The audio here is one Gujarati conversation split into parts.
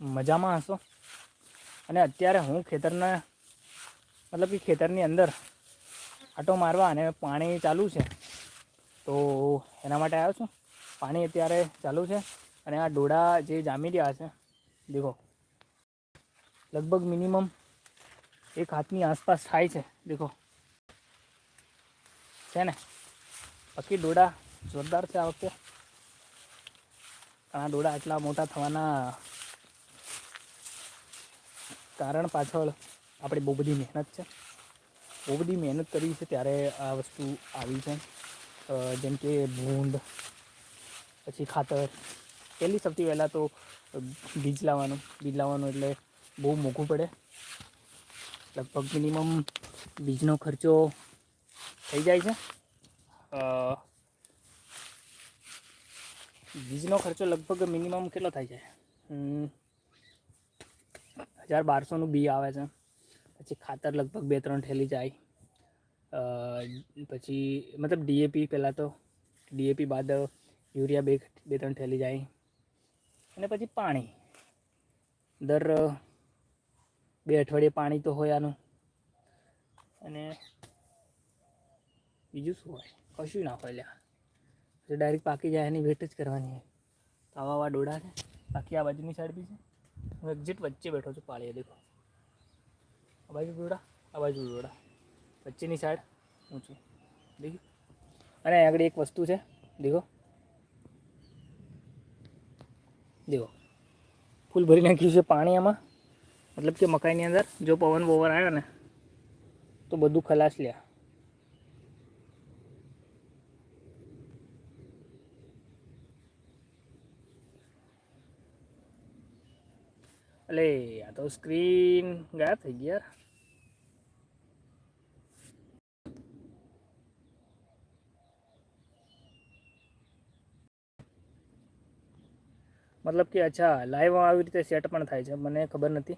મજામાં હશો? અને અત્યારે હું ખેતરના, મતલબ કે ખેતરની અંદર આટો મારવા અને પાણી ચાલુ છે, તો એના માટે આવ્યો છું. પાણી અત્યારે ચાલુ છે અને આ ડોડા જે જામી રહ્યા છે, દેખો, લગભગ મિનિમમ એક હાથની આસપાસ થાય છે, દેખો. છે ને? બાકી ડોડા જોરદાર છે આ વખતે. આ ડોડા આટલા મોટા થવાના કારણ પાછળ આપણી બહુ બધી મહેનત છે. બહુ બધી મહેનત કરી છે ત્યારે આ વસ્તુ આવી છે. જેમ કે ભૂંડ, પછી ખાતર. પહેલી સૌથી પહેલાં તો બીજ લાવવાનું. બીજ લાવવાનું એટલે બહુ મોંઘું પડે. લગભગ મિનિમમ બીજનો ખર્ચો થઈ જાય છે. બીજનો ખર્ચો લગભગ મિનિમમ કેટલો થાય છે? હજાર બારસોનું બી આવે છે. પછી ખાતર લગભગ બે ત્રણ થેલી જાય. પછી મતલબ ડીએપી પહેલાં તો ડીએપી બાદ યુરિયા બે બે ત્રણ થેલી જાય. અને પછી પાણી. દર બે અઠવાડિયે પાણી તો હોય આનું. અને બીજું શું હોય? કશું ના હોય લ્યા. ડાયરેક્ટ પાકી જાય એની વેટ જ કરવાની. હોય આવા ડોડા છે. બાકી આ બાજુની સાઈડ બી છે. હું એક્ઝિટ વચ્ચે બેઠો છું પાળીએ, દેખો. આ બાજુ ડોડા આ બાજુ ડોડા વચ્ચેની સાઈડ હું છું. દેખ્યું અને આગળ એક વસ્તુ છે, દેખો. દેખો. ફૂલ ભરી નાખ્યું છે પાણી આમાં. મતલબ કે મકાઈની અંદર જો પવન બવન આવ્યો ને, તો બધું ખલાસ લ્યા. એટલે આ તો સ્ક્રીન ગાયબ થઈ ગયા મતલબ કે, અચ્છા લાઈવ આવી રીતે સેટ પણ થાય છે, મને ખબર નથી.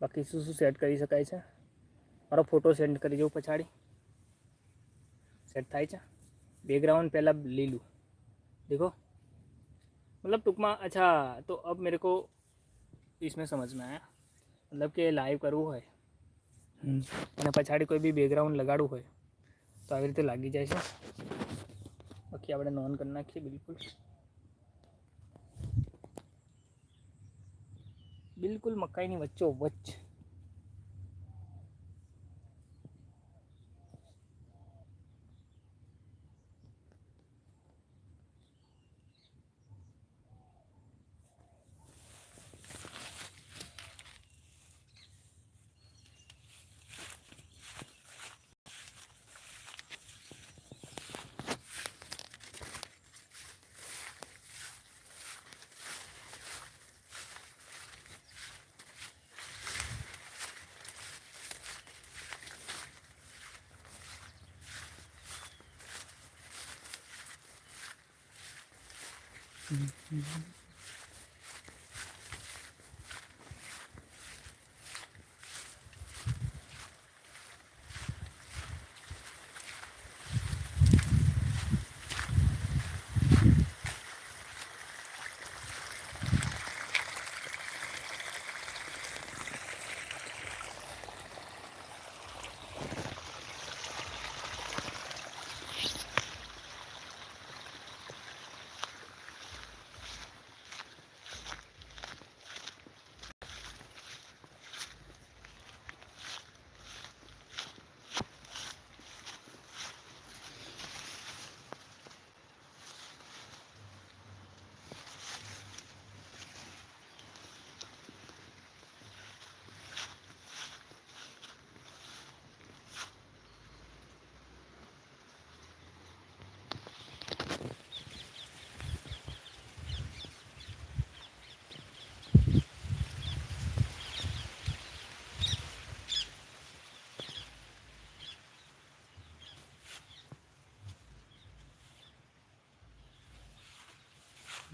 બાકી શું શું સેટ કરી શકાય છે? મારો ફોટો સેન્ડ કરી દઉં પછાડી. સેટ થાય છે. બેકગ્રાઉન્ડ પહેલાં લીલું. દેખો. મતલબ ટૂંકમાં, અચ્છા, તો અબ મેરે इसमें समझ में आया मतलब કે લાઈવ કરવું હોય અને પછાડી કોઈ બી બેકગ્રાઉન્ડ લગાડવું હોય તો આવી રીતે લાગી જાય છે બાકી આપણે નોન કરી નાખીએ બિલકુલ બિલકુલ મકાઈની વચ્ચો 嗯嗯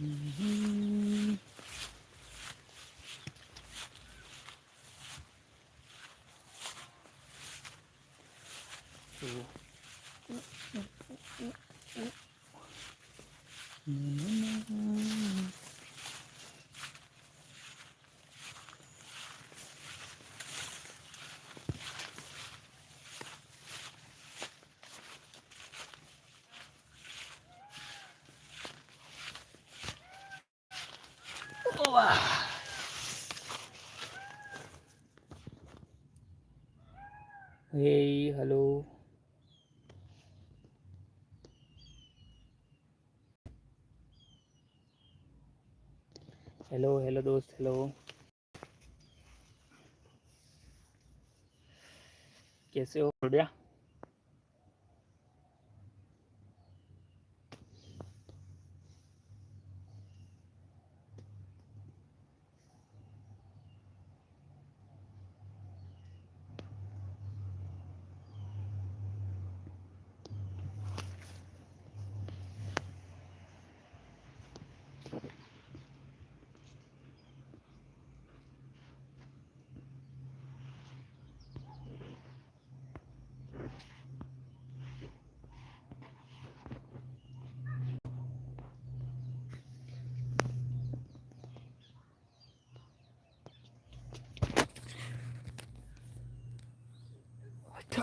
Mm-hmm. Hey hello hello hello दोस्त हेलो कैसे हो? बढ़िया।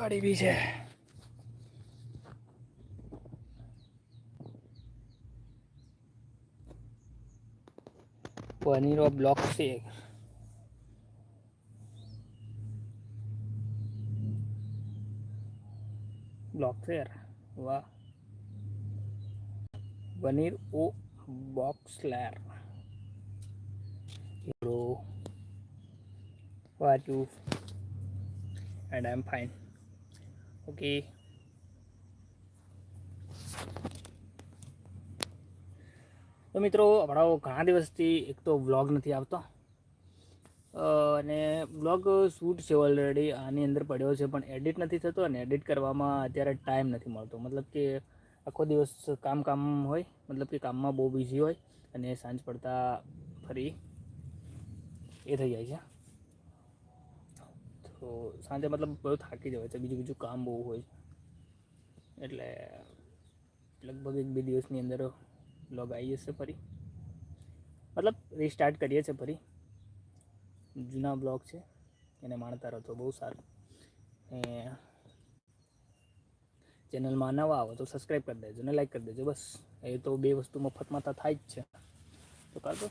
થાળી બી છે. પનીરો બ્લોક છે. બ્લોક શેર વાહ. પનીર ઓ બોક્સ લેર How are you? And I'm fine. Okay. તો મિત્રો હમણાં ઘણા દિવસથી એક તો વ્લોગ નથી આવતો. અને વ્લોગ શૂટ છે ઓલરેડી આની અંદર પડ્યો છે, પણ એડિટ નથી થતો અને એડિટ કરવામાં અત્યારે ટાઈમ નથી મળતો. મતલબ કે આખો દિવસ કામ કામ હોય, મતલબ કે કામમાં બહુ બિઝી હોય અને સાંજ પડતા ફરી એ થઈ જાય છે. તો સાંજે મતલબ બધું થાકી જવાય છે, બીજું બીજું કામ બહુ હોય છે. એટલે લગભગ એક બે દિવસની અંદર લોગ આવી જશે ફરી. મતલબ રીસ્ટાર્ટ કરીએ છીએ ફરી. જૂના બ્લોગ છે, એને માણતા રહો તો બહુ સારું. એ ચેનલમાં નવા આવો તો સબસ્ક્રાઈબ કરી દેજો ને લાઈક કરી દેજો બસ. એ તો બે વસ્તુ મફતમાં તો થાય જ છે. તો કરજો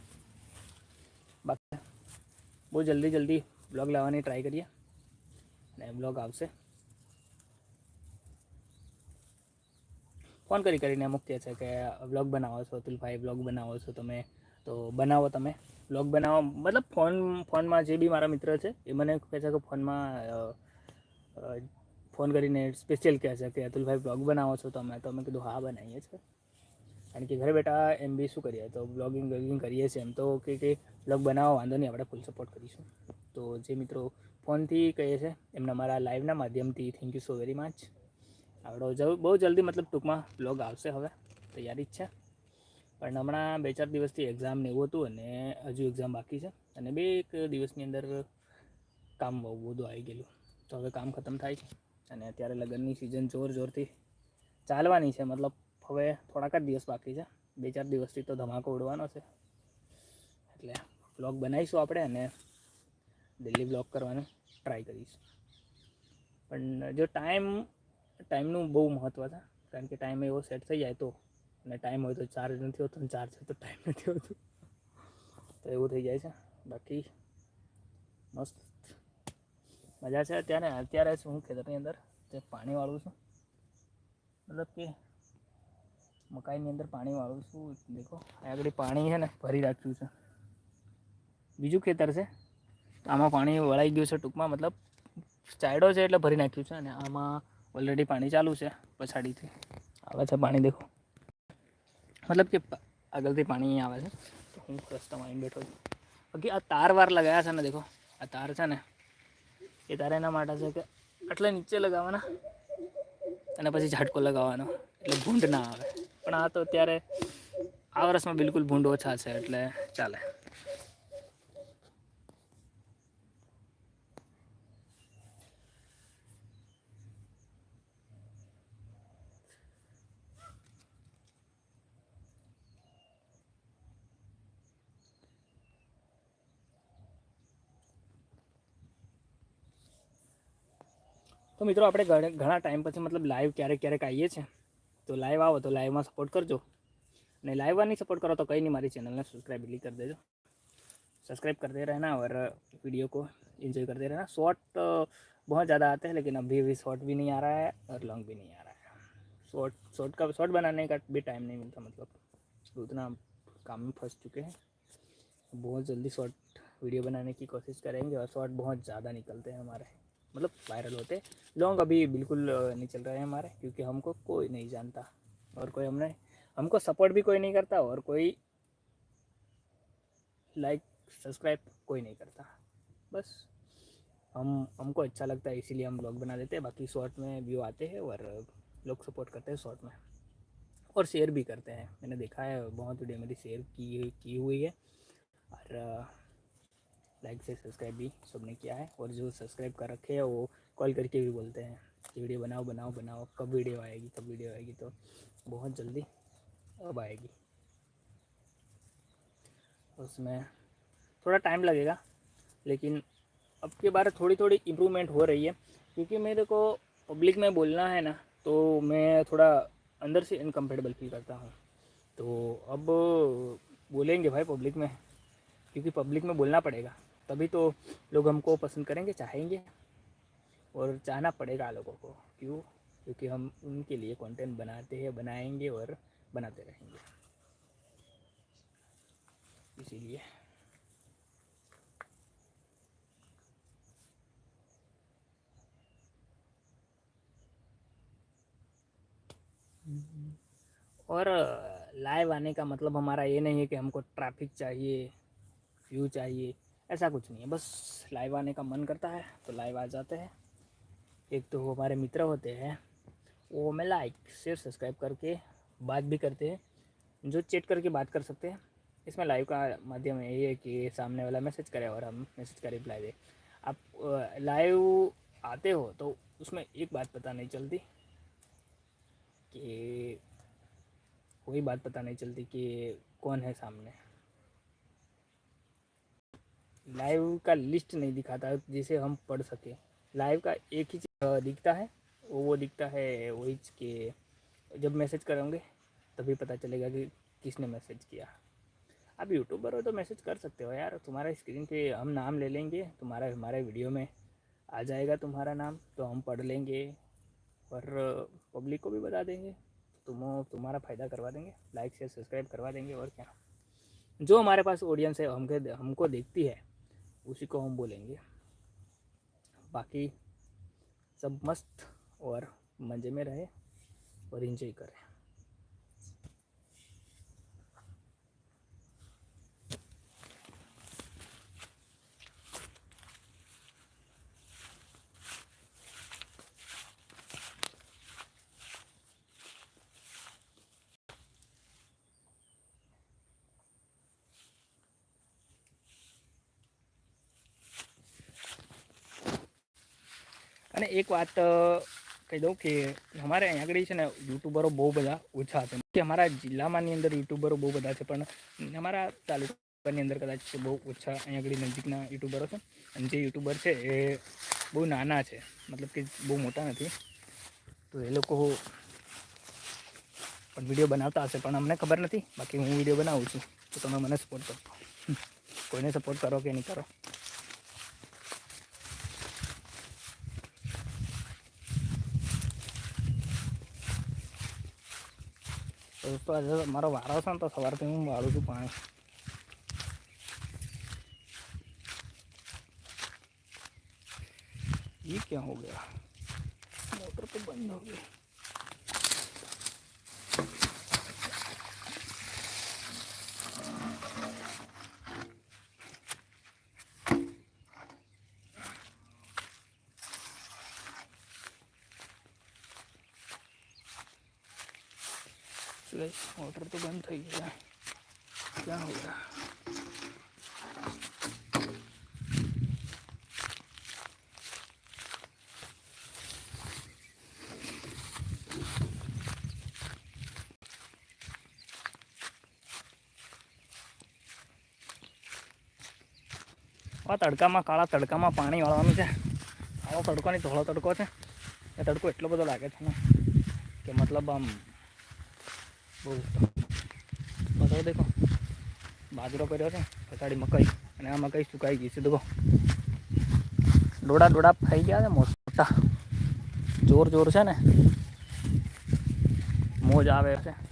બાકી બહુ જલ્દી જલ્દી બ્લોગ લાવવાની ટ્રાય કરીએ. અને બ્લોગ આવશે. ફોન કરી કરીને કહે છે કે બ્લોગ બનાવો છો, અતુલભાઈ બ્લોગ બનાવો છો તમે. તો બનાવો તમે. બ્લોગ બનાવો, મતલબ ફોન, ફોનમાં જે બી મારા મિત્ર છે, એ મને કહે છે કે ફોનમાં ફોન કરીને સ્પેશિયલ કહે છે કે, અતુલભાઈ બ્લોગ બનાવો છો તમે. તો અમે કીધું, હા, બનાવીએ છીએ. કારણ કે ઘરે બેઠા એમ બી શું કરીએ? તો બ્લોગિંગ બ્લોગિંગ કરીએ છીએ એમ તો કે બ્લોગ બનાવો, વાંધો નહીં, આપણે ફૂલ સપોર્ટ કરીશું. તો જે મિત્રો ફોનથી કહે છે, એમના મારા લાઈવના માધ્યમથી. Thank you so very much જ બહુ જલ્દી મતલબ ટૂંકમાં બ્લોગ આવશે હવે. તૈયારી જ છે. પણ હમણાં બે ચાર દિવસથી એક્ઝામ ને એવું હતું અને હજુ એક્ઝામ બાકી છે. અને બે એક દિવસની અંદર કામ બહુ બધું આવી ગયેલું. તો હવે કામ ખતમ થાય છે. અને અત્યારે લગ્નની સિઝન જોર જોરથી ચાલવાની છે. મતલબ હવે થોડાક જ દિવસ બાકી છે. બે ચાર દિવસથી તો ધમાકો ઉડવાનો છે. એટલે બ્લોગ બનાવીશું આપણે અને દિલ્હી બ્લોગ કરવાનું. ટ્રાય કરીશ. પણ જો ટાઈમ ટાઈમનું બહુ મહત્ત્વ છે. કારણ કે ટાઈમ એવો સેટ થઈ જાય તો. અને ટાઈમ હોય તો ચાર્જ નથી હોતો અને ચાર્જ હોય તો ટાઈમ નથી હોતો. તો એવું થઈ જાય છે. બાકી મસ્ત. મજા છે અત્યારે. અત્યારે હું ખેતરની અંદર તે પાણી વાળું છું. મતલબ કે મકાઈની અંદર પાણી વાળું છું. દેખો. આગળ પાણી છે ને ભરી રાખ્યું છે. બીજું ખેતર છે? આમાં પાણી વળાઈ ગયું છે ટૂંકમાં, મતલબ ચાયડો છે એટલે ભરી નાખ્યું છે અને આમાં ઓલરેડી પાણી ચાલુ છે પછાડીથી. આવે છે પાણી દેખો. મતલબ કે આગળથી પાણી આવે છે. તો હું રસ્તામાં આવીને બેઠો છું. બાકી આ તાર વાર લગાવ્યા છે ને દેખો, આ તાર છે ને, એ તાર એના માટે છે કે આટલે નીચે લગાવવાના અને પછી ઝાટકો લગાવવાનો, એટલે ભૂંડ ના આવે. પણ આ તો અત્યારે આ વર્ષમાં બિલકુલ ભૂંડ ઓછા છે એટલે ચાલે. તો મિત્રો આપણે ઘણે- ઘણા ટાઈમ પછી મતલબ લાઈવ ક્યારેક ક્યારેક આવીએ છીએ તો લાઈવ આવો તો લાઈવમાં સપોર્ટ કરજો અને લાઈવમાં નહીં સપોર્ટ કરો તો કંઈ નહીં મારી ચેનલને સબસ્ક્રાઈબ એટલી કરી દેજો सब्सक्राइब करते रहना और वीडियो को एंजॉय करते रहना शॉर्ट बहुत ज़्यादा आते हैं लेकिन अभी भी शॉर्ट भी नहीं आ रहा है और लॉन्ग भी नहीं आ रहा है शॉर्ट शॉर्ट का शॉर्ट बनाने का भी टाइम नहीं मिलता मतलब उतना काम में फंस चुके हैं बहुत जल्दी शॉर्ट वीडियो बनाने की कोशिश करेंगे और शॉर्ट बहुत ज़्यादा निकलते हैं हमारे मतलब वायरल होते लॉन्ग अभी बिल्कुल नहीं चल रहे हैं हमारे, क्योंकि हमको कोई नहीं जानता और कोई हमने, हमको सपोर्ट भी कोई नहीं करता और कोई लाइक सब्सक्राइब कोई नहीं करता। बस, हम, हमको अच्छा लगता है, इसीलिए हम ब्लॉग बना देते हैं। बाकी शॉर्ट में व्यू आते हैं और लोग सपोर्ट करते हैं शॉर्ट में। और शेयर भी करते हैं। मैंने देखा है, बहुत वीडियो मेरी शेयर की की हुई है। और लाइक से सब्सक्राइब भी सबने किया है और जो सब्सक्राइब कर रखे हैं वो कॉल करके भी बोलते हैं कि वीडियो बनाओ बनाओ बनाओ। कब वीडियो आएगी, कब वीडियो आएगी तो बहुत जल्दी अब आएगी। उसमें थोड़ा टाइम लगेगा, लेकिन अब के बार थोड़ी थोड़ी इम्प्रूवमेंट हो रही है। क्योंकि मेरे को पब्लिक में बोलना है ना तो मैं थोड़ा अंदर से इनकम्फर्टेबल फील करता हूँ। तो अब बोलेंगे भाई पब्लिक में, क्योंकि पब्लिक में बोलना पड़ेगा। तभी तो लोग हमको पसंद करेंगे, चाहेंगे। और चाहना पड़ेगा लोगों को, क्यों? क्योंकि हम उनके लिए कंटेंट बनाते हैं, बनाएँगे और बनाते रहेंगे। इसीलिए। और लाइव आने का मतलब हमारा ये नहीं है कि हमको ट्रैफ़िक चाहिए व्यू चाहिए। ऐसा कुछ नहीं है। बस लाइव आने का मन करता है तो लाइव आ जाते हैं। एक तो हमारे मित्र होते हैं, वो हमें लाइक शेयर सब्सक्राइब करके बात भी करते हैं, जो चैट करके बात कर सकते हैं। इसमें लाइव का माध्यम यही है कि सामने वाला मैसेज करे और हम मैसेज का रिप्लाई दें। आप लाइव आते हो तो उसमें एक बात पता नहीं चलती कि, कोई बात पता नहीं चलती कि कौन है सामने। लाइव का लिस्ट नहीं दिखाता, जिसे हम पढ़ सके। लाइव का एक ही चीज़ दिखता है, वो वो दिखता है वही कि, जब मैसेज करोगे, तभी पता चलेगा कि किसने मैसेज किया। आप यूट्यूबर हो तो मैसेज कर सकते हो यार, तुम्हारा स्क्रीन पे हम नाम ले लेंगे, तुम्हारा, हमारे वीडियो में आ जाएगा तुम्हारा नाम तो हम पढ़ लेंगे, और पब्लिक को भी बता देंगे, तुम, तुम्हारा फ़ायदा करवा देंगे लाइक शेयर सब्सक्राइब करवा देंगे, और क्या। जो हमारे पास ऑडियंस है, हमके, हमको देखती है उसी को हम बोलेंगे बाकी सब मस्त और मज़े में रहे और इन्जॉय करें એક વાત કહી દઉં કે અમારે અહીંયા આગળ છે ને યુટ્યુબરો બહુ બધા ઓછા છે. કે અમારા જિલ્લામાંની અંદર યુટ્યુબરો બહુ બધા છે, પણ અમારા તાલુકાની અંદર કદાચ બહુ ઓછા અહીંયા આગળ નજીકના યુટ્યુબરો છે. અને જે યુટ્યુબર છે એ બહુ નાના છે, મતલબ કે બહુ મોટા નથી. તો એ લોકો પણ વીડિયો બનાવતા હશે, પણ અમને ખબર નથી. બાકી હું વીડિયો બનાવું છું, તો તમે મને સપોર્ટ કરો. કોઈને સપોર્ટ કરો કે નહીં કરો? દોસ્તો આજે મારો વારો છે ને તો સવારથી હું વાળું છું પાણી ये क्या हो गया આ તડકામાં, કાળા તડકામાં પાણી વાળવાનું છે. આવો તડકો નહીં, ધોળો તડકો છે. એ તડકો એટલો બધો લાગે છે ને કે મતલબ આમ બહુ બધો દેખો. બાજરો કર્યો છે, પછાડી મકાઈ, અને આ મકાઈ કંઈ સુકાઈ ગઈ છે દેખો ડોડા ડોડા થઈ ગયા છે, મોટા. જોર જોર છે ને. મોજ આવે છે.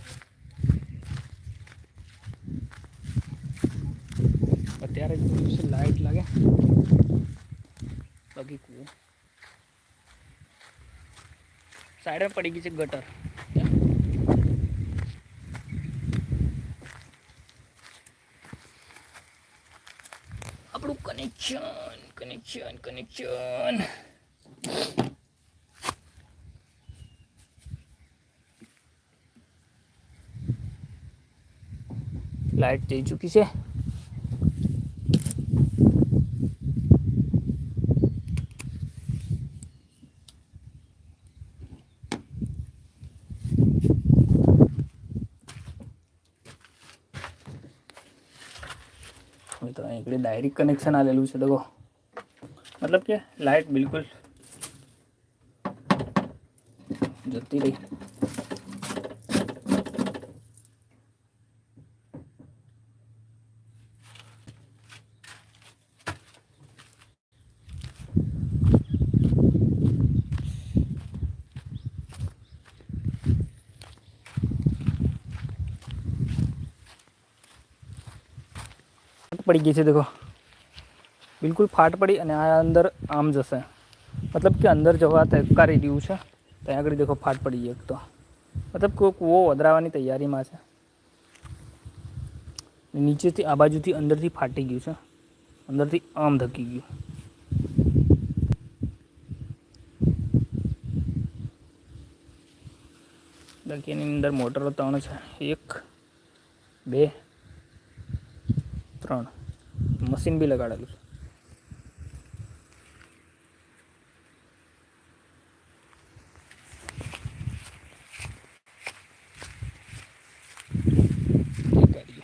જોયું છે લાઈટ લાગે. બાકી કુવો. સાઈડમાં પડી ગઈ છે ગટર. આપણું કનેક્શન કનેક્શન કનેક્શન લાઈટ જઈ ચૂકી છે હવે તો અહીં ડાયરેક્ટ કનેક્શન આલેલું છે, દગો. મતલબ કે લાઇટ બિલકુલ જતી રહી. પડી ગઈ છે દેખો બિલકુલ ફાટ પડી અને આ અંદર આમ જશે. મતલબ કે અંદર જવા તકારી રહ્યું છે. ત્યાં આગળ દેખો ફાટ પડી એક તો. મતલબ કોઈ કૂવો વધરાવાની તૈયારીમાં છે. નીચેથી આ બાજુથી અંદરથી ફાટી ગયું છે. અંદરથી આમ ધકી ગયું. ધકીની અંદર મોટરો ત્રણ છે. એક, બે, ત્રણ. મશીન બી લગાડેલું છે લગાડ્યું.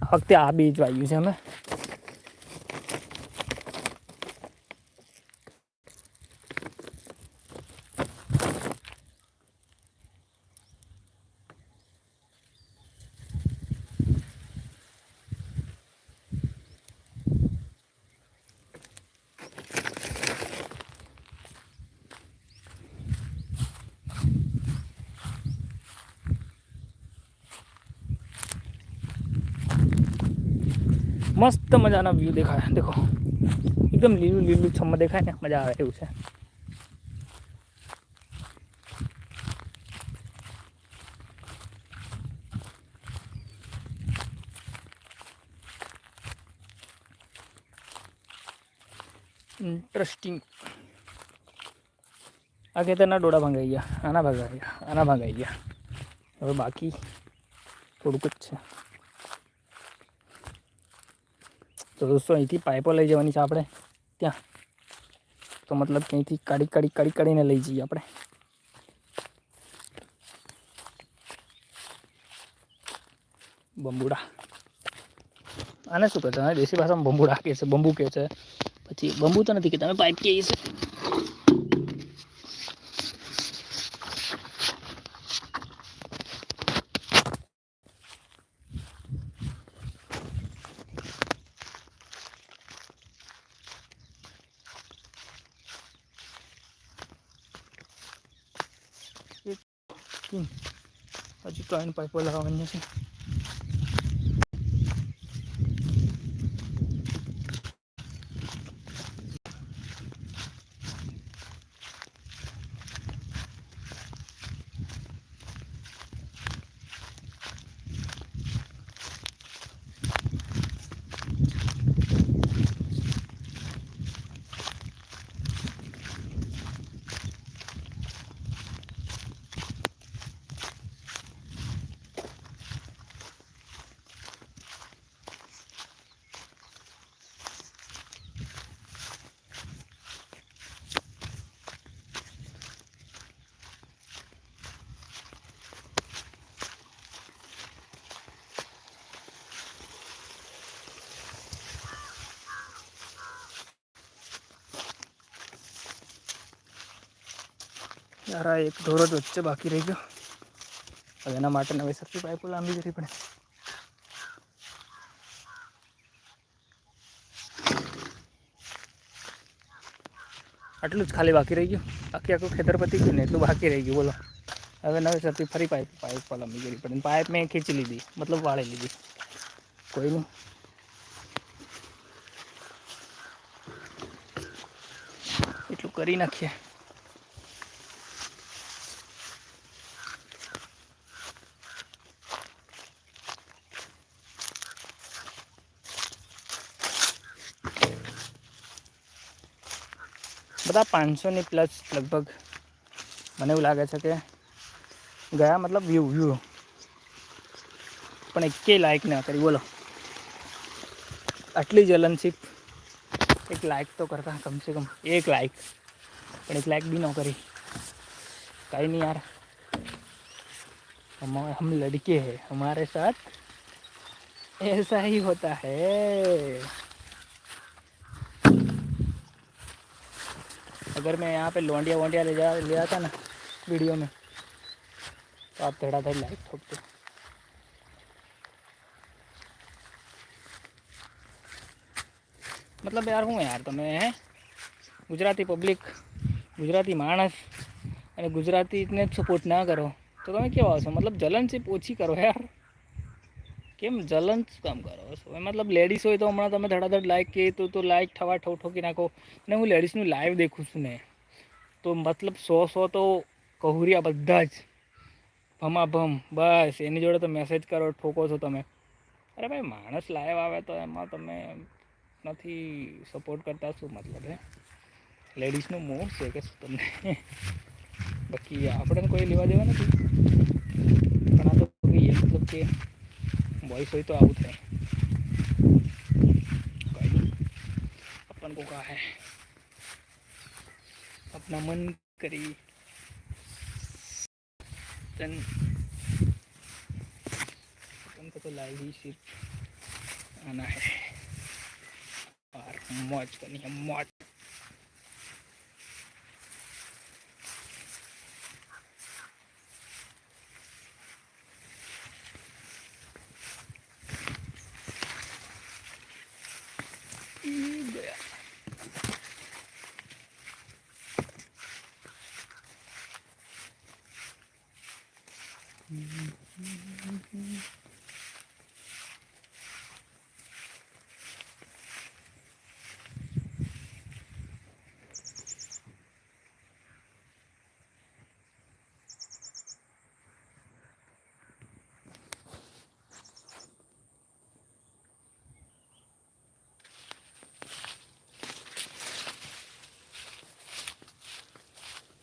આ વખતે આ બીજ વાવ્યું છે અમે મસ્ત મજાના વ્યૂ દેખાય દેખો. એકદમ લીલું લીલું છમ દેખાય ને, મજા આવે એવું છે. ઇન્ટરેસ્ટિંગ આ ખેતરના ડોડા ભાંગાઈ ગયા, આના ભગાઈ ગયા આના ભાંગાઈ ગયા. હવે બાકી થોડુંક જ છે. તો દોસ્તો, અહીંથી પાઇપો લઈ જવાની છે આપણે. ત્યાં. તો મતલબ કે અહીંથી કાઢી કાઢી કાઢી, કાઢીને લઈ જઈએ આપણે. બંબુડા. આને શું કહે છે દેશી ભાષામાં બંબુડા કહે છે, બંબુ કહે છે. પછી બંબુ તો નથી કે તમે પાઇપ કહે છે હજી ત્રણ પાઇપો લાવવાની છે યાર એક ઢોરો વચ્ચે બાકી રહી ગયો. એના માટે નવી સરખી પાઇપો લાંબી કરવી પડે. આટલું જ ખાલી બાકી રહી ગયું. બાકી આખું ખેતર પતી ગયું ને એટલું બાકી રહી ગયું, બોલો. હવે નવી સરખી ફરી પાઇપ પાઇપ લાંબી કરવી પડે. પાઇપ મેં ખેંચી લીધી, મતલબ વાળી લીધી. કોઈ નહીં. એટલું કરી નાખીએ. બધા પાંચસોની પ્લસ લગભગ મને એવું લાગે છે કે ગયા મતલબ વ્યૂ વ્યૂ પણ એકે લાઈક ના કરી બોલો આટલી જલનશીપ એક લાઈક તો કરતા કમસે કમ એક લાઈક પણ એક લાઈક બી ન કરી कहीं नहीं यार हम हम लड़के हैं हमारे साथ ऐसा ही होता है अगर मैं यहाँ पे लौंडिया वोंडिया ले जा ले आता ना वीडियो में तो आप धड़ाधड़ लाइक ठोकते મતલબ યાર હું યાર તમે હે ગુજરાતી પબ્લિક ગુજરાતી માણસ અને ગુજરાતીને જ સપોર્ટ ના કરો તો તમે કેવા છો મતલબ જલનશીપ ઓછી કરો યાર કેમ જલન શું કામ કરો? છો મતલબ લેડીઝ હોય તો હમણાં તમે ધડાધડ લાઈક કે તો તો લાઈક થવા ઠો ઠોકી નાખો. અને હું લેડીઝનું લાઈવ દેખું છું ને, તો મતલબ સો સો તો કહુરિયા બધા જ. ભમા ભમ બસ, એની જોડે તો મેસેજ કરો, ઠોકો છો તમે. અરે ભાઈ, માણસ લાઈવ આવે તો એમાં તમે નથી સપોર્ટ કરતા શું મતલબ હે? લેડીઝનું મોહ છે કે શું તમને? બાકી આપણે કોઈ લેવા દેવા નથી. પણ આ તો મતલબ કે વોઇસ सही तो आउट है। अपन को कहा है? अपना मन करी। तन। अपन को तो लाइव ही सिर्फ़ आना है। और मौज करनी है, मौज। Yeah.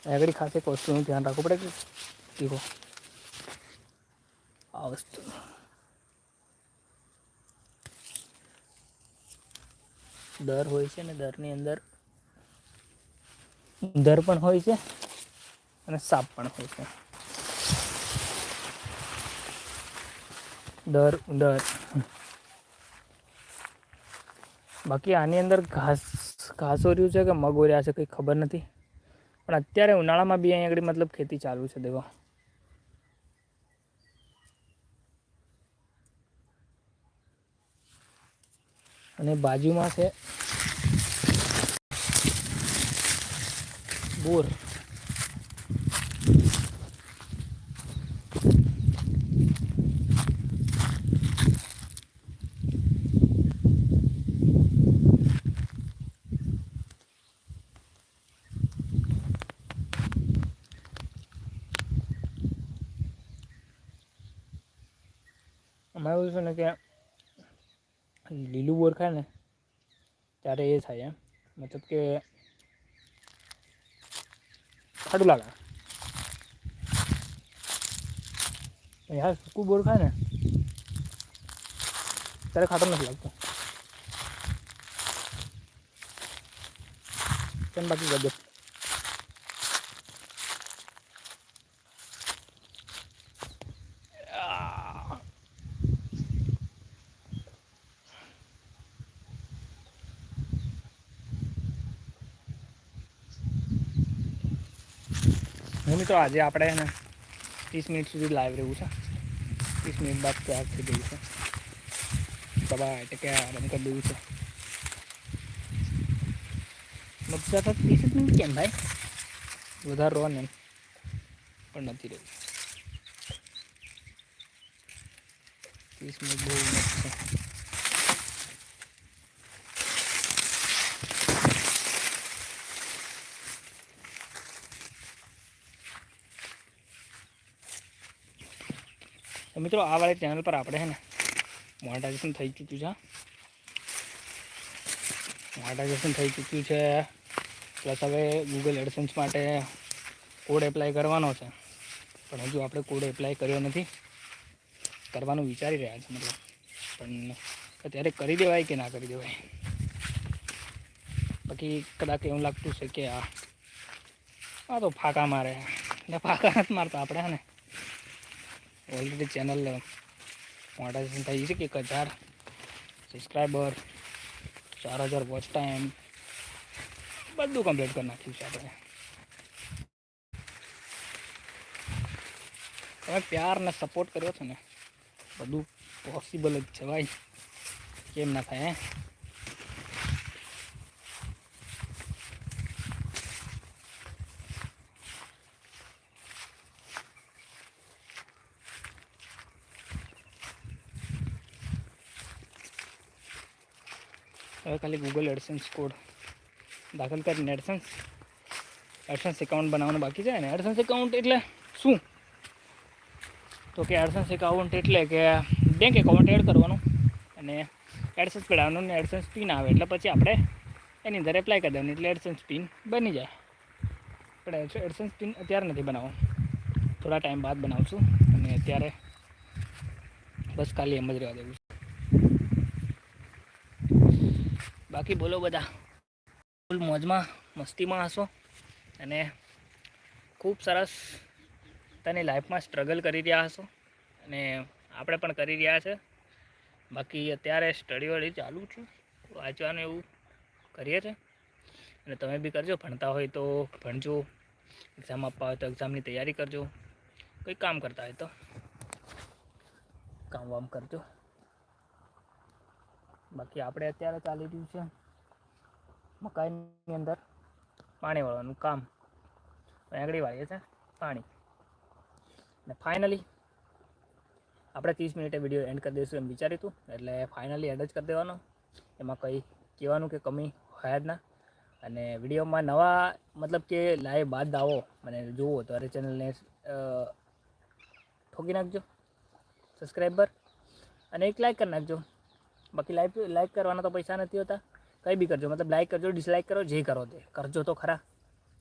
આગળ ખાસ એક વસ્તુનું ધ્યાન રાખવું પડે કે દીવો આ વસ્તુ. દર હોય છે ને દરની અંદર. દર પણ હોય છે અને સાપ પણ હોય છે. દર ઉંદર બાકી આની અંદર ઘાસ ઘાસ ઓર્યું છે કે મગ ઓર્યા છે કંઈ ખબર નથી? પણ અત્યારે ઉનાળામાં બી અહીંયા આગળ મતલબ ખેતી ચાલુ છે દેવા અને બાજુમાં છે બોર એવું છે ને કે લીલું બોર ખાય ને, ત્યારે એ થાય એમ. મતલબ કે ખાડું લાગે. યાર સૂકું બોર ખાય ને, ત્યારે ખાટું નથી લાગતું. કેમ બાકી ગજબ આ. હું મિત્રો, આજે આપણે એને ત્રીસ મિનિટ સુધી લાઈવ રહેવું છે. ત્રીસ મિનિટ બાદ ત્યાર થઈ ગયું છે દબા એટલે કે બંધ કરી દેવું છે. મજા તો ત્રીસ જ મિનિટ કેમ ભાઈ? વધારે રહો ને. પણ નથી રહ્યું ત્રીસ મિનિટ બહુ છે. મિત્રો, આ વાળી ચેનલ પર આપણે હે ને મોનેટાઇઝેશન થઈ ચૂક્યું છે. મોનેટાઇઝેશન થઈ ચૂક્યું છે. પ્લસ હવે ગૂગલ એડસન્સ માટે કોડ એપ્લાય કરવાનો છે. પણ હજુ આપણે કોડ એપ્લાય કર્યો નથી. કરવાનું વિચારી રહ્યા છે, મતલબ. પણ અત્યારે કરી દેવાય કે ના કરી દેવાય? બાકી કદાચ એવું લાગતું છે કે આ આ તો ફાંકા મારે. ને ફાંકા નથી મારતા આપણે, હે ને? ઓલરેડી ચેનલ મોનેટાઇઝેશન થઈ છે કે એક હજાર સબસ્ક્રાઈબર ચાર હજાર વોચ ટાઈમ બધું કમ્પ્લીટ કરી નાખ્યું છે આપણે. તમે પ્યાર ને સપોર્ટ કર્યો છે ને, બધું પોસિબલ જ છે ભાઈ. કેમ ના થાય, હે? હવે ખાલી ગૂગલ એડસન્સ કોડ દાખલ કરીને એડસન્સ એડસન્સ એકાઉન્ટ બનાવવાનું બાકી છે ને એડસન્સ એકાઉન્ટ એટલે શું? તો કે એડસન્સ એકાઉન્ટ એટલે કે બેંક એકાઉન્ટ એડ કરવાનું અને એડસન્સ કઢાવવાનું ને એડસન્સ પિન આવે એટલે પછી આપણે એની અંદર એપ્લાય કરી દેવાનું એટલે એડસન્સ પિન બની જાય. પણ એડસન્સ પિન અત્યારે નથી બનાવવું થોડા ટાઈમ બાદ બનાવશું અને અત્યારે બસ ખાલી એમ જ રહેવા દેવું છે બાકી બોલો બધા. ફૂલ મોજમાં, મસ્તીમાં હશો. અને ખૂબ સરસ તેની લાઈફમાં સ્ટ્રગલ કરી રહ્યા હશો. અને આપણે પણ કરી રહ્યા છે. બાકી અત્યારે સ્ટડી વડી ચાલુ છું. વાંચવાનું એવું કરીએ છીએ અને તમે બી કરજો, ભણતા હોય તો ભણજો. એક્ઝામ આપવા હોય તો એક્ઝામની તૈયારી કરજો. કંઈ કામ કરતા હોય તો. કામ વામ કરજો. બાકી આપણે અત્યારે ચાલી રહ્યું છે મકાઈની અંદર પાણી વાળવાનું કામ. આંગળી વાળીએ છે પાણી. અને ફાઇનલી આપણે ત્રીસ મિનિટે વીડિયો એન્ડ કરી દઈશું એમ વિચાર્યું એટલે ફાઇનલી એડ જ કરી દેવાનો. એમાં કંઈ કહેવાનું કે કમી હોય જ ના. અને વિડીયોમાં નવા મતલબ કે લાઈવ બાદ આવો. મને જુઓ તો અરે ચેનલને ઠોકી નાખજો સબસ્ક્રાઈબર અને એક લાઈક કરી નાખજો. બાકી લાઈક લાઈક કરવાના તો પૈસા નથી હોતા. કંઈ બી કરજો. મતલબ લાઈક કરજો ડિસલાઈક કરો, જે કરો તે. કરજો તો ખરા.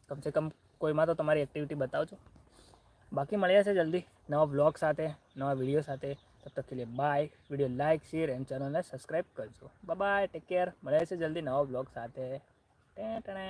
કમસે કમ કોઈમાં તો તમારી એક્ટિવિટી બતાવજો. બાકી મળ્યા છે જલ્દી. નવા બ્લોગ સાથે, નવા વીડિયો સાથે. તબ તક કે bye video like share and ચેનલને સબસ્ક્રાઈબ કરજો. બાય ટેક કેર મળ્યા છે જલ્દી નવા બ્લોગ સાથે. ટેં ટેણે.